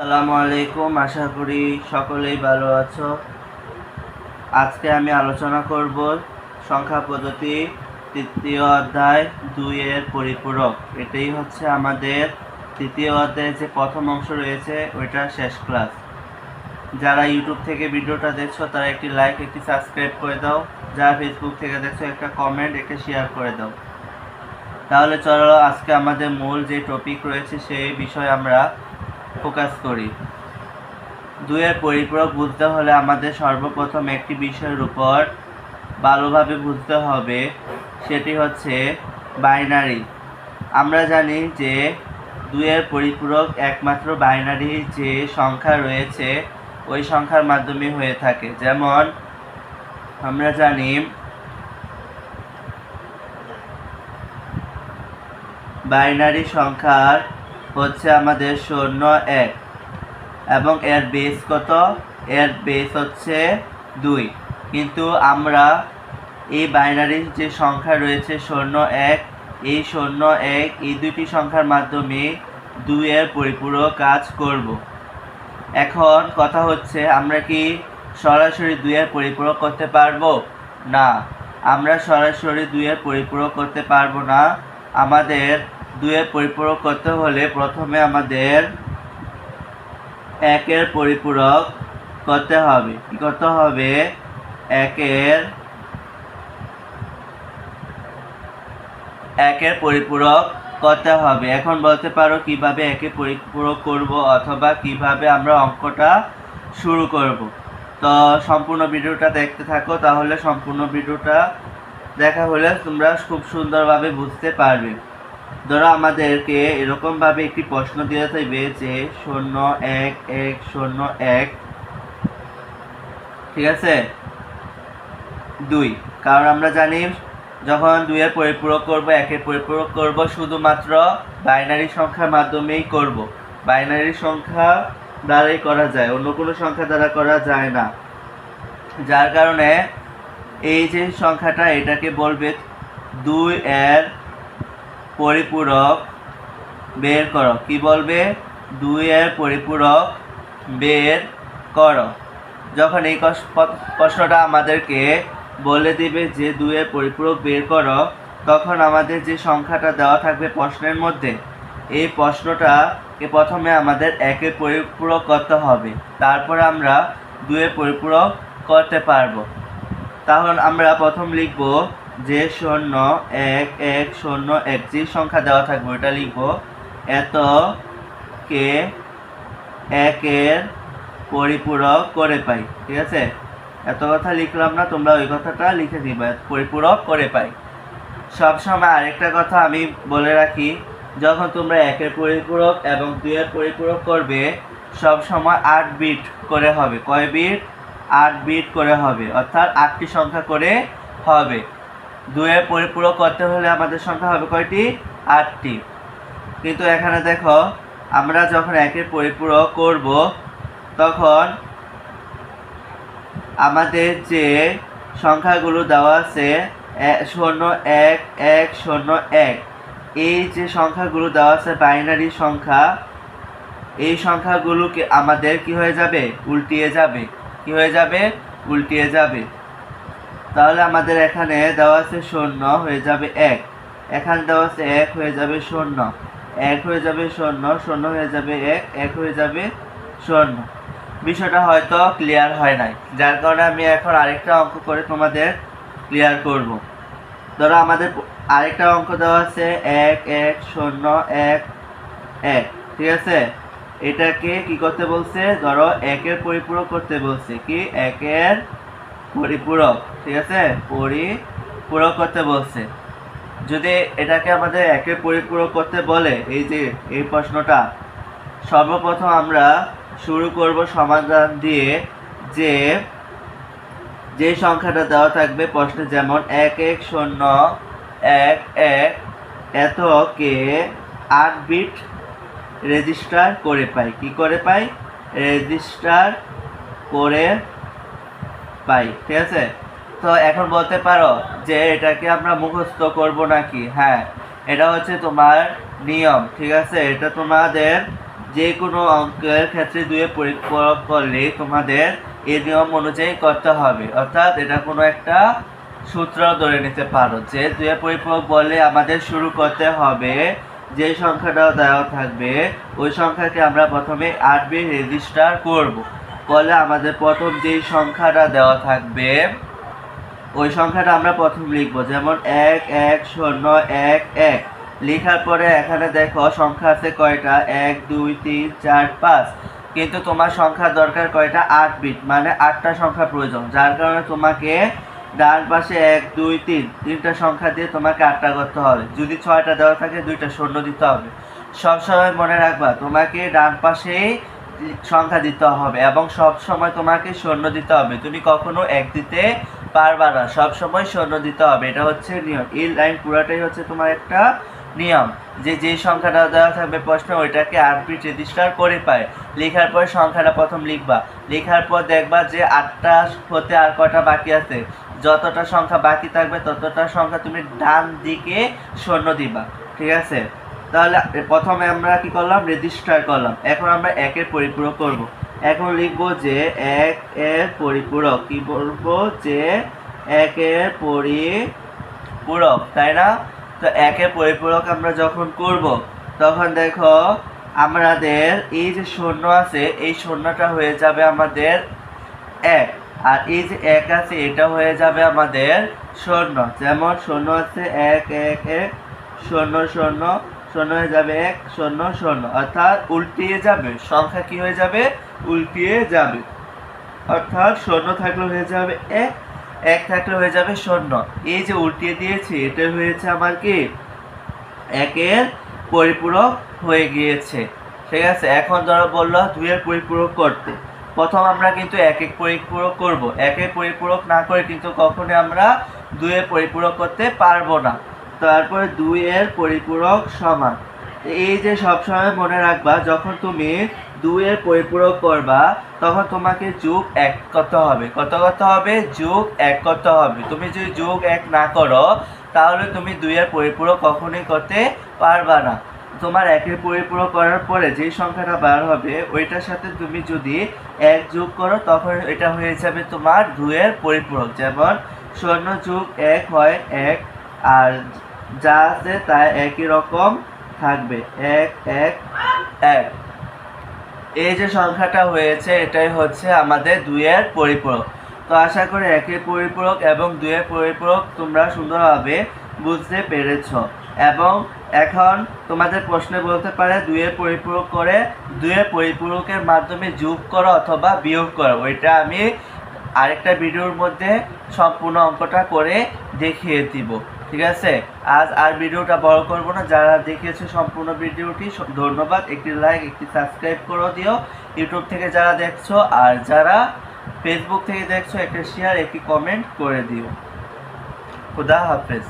আসসালামু আলাইকুম, আশা করি সকলেই ভালো আছো। আজকে আমি আলোচনা করব সংখ্যা পদ্ধতি তৃতীয় অধ্যায় দুই এর পরিপূরক। এটাই হচ্ছে আমাদের তৃতীয় অধ্যায়ে যে প্রথম অংশ রয়েছে, ওইটা শেষ ক্লাস। যারা ইউটিউব থেকে ভিডিওটা দেখছ, তারা একটি লাইক, একটি সাবস্ক্রাইব করে দাও। যারা ফেসবুক থেকে দেখছ, একটা কমেন্ট, একটা শেয়ার করে দাও। তাহলে চলো, আজকে আমাদের মূল যে টপিক রয়েছে, সেই বিষয়ে আমরা ফোকাস করি। দুইয়ের পরিপূরক বুঝতে হলে আমাদের সর্বপ্রথম একটি বিষয়ের উপর ভালোভাবে বুঝতে হবে, সেটি হচ্ছে বাইনারি। আমরা জানি যে দুইয়ের পরিপূরক একমাত্র বাইনারি যে সংখ্যা রয়েছে, ওই সংখ্যার মাধ্যমে হয়ে থাকে। যেমন, আমরা জানি বাইনারি সংখ্যার হচ্ছে আমাদের শূন্য এক। এবং এর বেস কত? এর বেস হচ্ছে দুই। কিন্তু আমরা এই বাইনারি যে সংখ্যা রয়েছে শূন্য এক, এই শূন্য এক এই দুটি সংখ্যার মাধ্যমে দুইয়ের পরিপূরক কাজ করব। এখন কথা হচ্ছে, আমরা কি সরাসরি দুইয়ের পরিপূরক করতে পারব? না। আমরা সরাসরি দুইয়ের পরিপূরক করতে পারব না। আমাদের দুইয়ের পরিপূরক করতে হলে প্রথমে আমাদের একের পরিপূরক করতে হবে। কি করতে হবে? একের একের পরিপূরক করতে হবে। এখন বলতে পারো কীভাবে একে পরিপূরক করব অথবা কীভাবে আমরা অঙ্কটা শুরু করব। তো সম্পূর্ণ ভিডিওটা দেখতে থাকো, তাহলে সম্পূর্ণ ভিডিওটা দেখা হলে তোমরা খুব সুন্দরভাবে বুঝতে পারবে। ধরো আমাদেরকে এরকমভাবে একটি প্রশ্ন দেওয়া থাকবে যে শূন্য এক এক, শূন্য এক, ঠিক আছে? দুই। কারণ আমরা জানি যখন দুইয়ের পরিপূরক করব, একের পরিপূরক করব, শুধুমাত্র বাইনারি সংখ্যার মাধ্যমেই করব। বাইনারি সংখ্যা দ্বারাই করা যায়, অন্য কোনো সংখ্যা দ্বারা করা যায় না। যার কারণে এই যে সংখ্যাটা এটাকে বলবে দুই এর পরিপূরক বের করো। কি বলবে? দুই এর পরিপূরক বের করো। যখন এই প্রশ্নটা আমাদেরকে বলে দিবে যে দুইয়ের পরিপূরক বের করো, তখন আমাদের যে সংখ্যাটা দেওয়া থাকবে প্রশ্নের মধ্যে, এই প্রশ্নটাকে প্রথমে আমাদের একের পরিপূরক করতে হবে। তারপরে আমরা দুইয়ের পরিপূরক করতে পারব। তাহলে আমরা প্রথম লিখব যে শূন্য এক এক শূন্য এক, যে সংখ্যা দেওয়া থাকবে ওটা লিখব। এত কে একের পরিপূরক করে পাই, ঠিক আছে? এত কথা লিখলাম না, তোমরা ওই কথাটা লিখে দিবে, পরিপূরক করে পাই। সবসময় আরেকটা কথা আমি বলে রাখি, যখন তোমরা একের পরিপূরক এবং দুইয়ের পরিপূরক করবে সব সময় আট বিট করে হবে। কয় বিট আট বিট করে হবে, অর্থাৎ আটটি সংখ্যা করে হবে। দুইয়ের পরিপূরক করতে হলে আমাদের সংখ্যা হবে কয়টি? আটটি। কিন্তু এখানে দেখো, আমরা যখন একের পরিপূরক করব, তখন আমাদের যে সংখ্যাগুলো দেওয়া আছে শূন্য এক এক, শূন্য এক, এই যে সংখ্যাগুলো দেওয়া আছে, বাইনারি সংখ্যা, এই সংখ্যাগুলোকে আমাদের কি হয়ে যাবে? উল্টিয়ে যাবে। কি হয়ে যাবে? উল্টিয়ে যাবে। তাহলে আমাদের এখানে দেওয়া আছে শূন্য হয়ে যাবে এক। এখানে দেওয়া আছে এক হয়ে যাবে শূন্য। এক হয়ে যাবে শূন্য শূন্য হয়ে যাবে এক এক হয়ে যাবে শূন্য। বিষয়টা হয়তো ক্লিয়ার হয় নাই। যার কারণে আমি এখন আরেকটা অঙ্ক করে তোমাদের ক্লিয়ার করব। ধরো আমাদের আরেকটা অঙ্ক দেওয়া আছে এক এক, শূন্য, এক এক। ঠিক আছে? এটাকে কি করতে বলছে? ধরো একের পরিপূরক করতে বলছে। কি? একের পরিপূরক ঠিক আছে? পরিপূরক করতে বলছে। যদি এটাকে আমাদের একে পরিপূরক করতে বলে, এই যে, এই প্রশ্নটা, সর্বপ্রথম আমরা শুরু করব সমাধান দিয়ে যে যে সংখ্যাটা দেওয়া থাকবে প্রশ্নে যেমন এক এক শূন্য, এক এক এতকে আট বিট রেজিস্টার করে পাই। কি করে পাই? রেজিস্টার করে পাই ঠিক আছে? তো এখন বলতে পারো যে এটাকে আমরা মুখস্থ করব নাকি? হ্যাঁ এটা হচ্ছে তোমার নিয়ম, ঠিক আছে? এটা তোমাদের যে কোনো অঙ্কের ক্ষেত্রে দুয়ে পরিপূরক করলে তোমাদের এই নিয়ম অনুযায়ী করতে হবে। অর্থাৎ এটা কোনো একটা সূত্র ধরে নিতে পারো যে দুয়ে পরিপূরক বলে আমাদের শুরু করতে হবে যে সংখ্যাটা দেওয়া থাকবে, ওই সংখ্যাকে আমরা প্রথমে আট রেজিস্টার করব। বলে আমাদের প্রথম যেই সংখ্যাটা দেওয়া থাকবে, ওই সংখ্যাটা আমরা প্রথম লিখব। যেমন এক এক, শূন্য, এক এক। লেখার পরে এখানে দেখো সংখ্যা আছে কয়টা? এক, দুই, তিন, চার, পাঁচ। কিন্তু তোমার সংখ্যা দরকার কয়টা? আট বিট মানে আটটা সংখ্যা প্রয়োজন। যার কারণে তোমাকে ডান পাশে এক, দুই, তিন, তিনটা সংখ্যা দিয়ে তোমাকে আটটা করতে হবে। যদি ছয়টা দেওয়া থাকে, দুইটা শূন্য দিতে হবে। সবসময় মনে রাখবা, তোমাকে ডান পাশেই সংখ্যা দিতে হবে এবং সব সময় তোমাকে শূন্য দিতে হবে। তুমি কখনো এক দিতে পারবা না। সব সময় শূন্য দিতে হবে। এটা হচ্ছে নিয়ম। এই লাইন পুরাটাই হচ্ছে তোমার একটা নিয়ম যে যে সংখ্যাটা দেওয়া থাকবে প্রশ্ন, ওইটাকে আট বিট রেজিস্টার করে পায়। লেখার পর সংখ্যাটা প্রথম লিখবা। লেখার পর দেখবা যে, আটটা হতে আর কটা বাকি আছে। যতটা সংখ্যা বাকি থাকবে, ততটা সংখ্যা তুমি ডান দিকে শূন্য দিবা। ঠিক আছে? তাহলে প্রথমে আমরা কি করলাম? রেজিস্টার করলাম। এখন আমরা একের পরিপূরক করব। এখন লিখব যে এক এর পরিপূরক। কি বলব? যে একের পরিপূরক, তাই না? তো একের পরিপূরক আমরা যখন করব, তখন দেখো আমাদের এই যে শূন্য আছে, এই শূন্যটা হয়ে যাবে আমাদের এক। আর এই যে এক আছে, এটা হয়ে যাবে আমাদের শূন্য। যেমন শূন্য আছে, এক এক এক, শূন্য শূন্য। শূন্য হয়ে যাবে এক, শূন্য শূন্য। অর্থাৎ উল্টিয়ে যাবে। সংখ্যা কি হয়ে যাবে? উল্টিয়ে যাবে। অর্থাৎ শূন্য থাকলে হয়ে যাবে এক এক থাকলে হয়ে যাবে শূন্য। এই যে উল্টিয়ে দিয়েছি, এটা হয়েছে আমার কি? একের পরিপূরক হয়ে গিয়েছে। ঠিক আছে? এখন ধরো বলল দুইয়ের পরিপূরক করতে। প্রথম আমরা কিন্তু এক এক পরিপূরক করব। একের পরিপূরক না করে কিন্তু কখনোই আমরা দুইয়ের পরিপূরক করতে পারব না। তারপরে দুইয়ের পরিপূরক সমান। এই যে সবসময় মনে রাখবা, যখন তুমি দুইয়ের পরিপূরক করবা, তখন তোমাকে যোগ এক করতে হবে। কত করতে হবে? যোগ এক করতে হবে। তুমি যদি যোগ এক না করো, তাহলে তুমি দুইয়ের পরিপূরক কখনোই করতে পারবা না। তোমার একের পরিপূরক করার পরে যেই সংখ্যাটা বার হবে, ওইটার সাথে তুমি যদি এক যোগ করো, তখন এটা হয়ে যাবে তোমার দুইয়ের পরিপূরক। যেমন শূন্য যোগ এক হয় এক আর যা আছে তা একই রকম থাকবে। এক এক এক। এই যে সংখ্যাটা হয়েছে, এটাই হচ্ছে আমাদের দুইয়ের পরিপূরক। তো আশা করি একের পরিপূরক এবং দুইয়ের পরিপূরক তোমরা সুন্দরভাবে বুঝতে পেরেছ। এবং এখন তোমাদের প্রশ্নে বলতে পারে, দুইয়ের পরিপূরক করে দুইয়ের পরিপূরকের মাধ্যমে যোগ করো অথবা বিয়োগ করো। ওইটা আমি আরেকটা ভিডিওর মধ্যে সম্পূর্ণ অঙ্কটা করে দেখিয়ে দিব। ঠিক আছে? আজ আর ভিডিওটা বড় করব না। যারা দেখিয়েছে সম্পূর্ণ ভিডিওটি ধন্যবাদ। একটি লাইক একটি সাবস্ক্রাইব করে দিও। ইউটিউব থেকে যারা দেখছ আর যারা ফেসবুক থেকে দেখছ, একটা শেয়ার একটি কমেন্ট করে দিও। খুদা হাফেজ।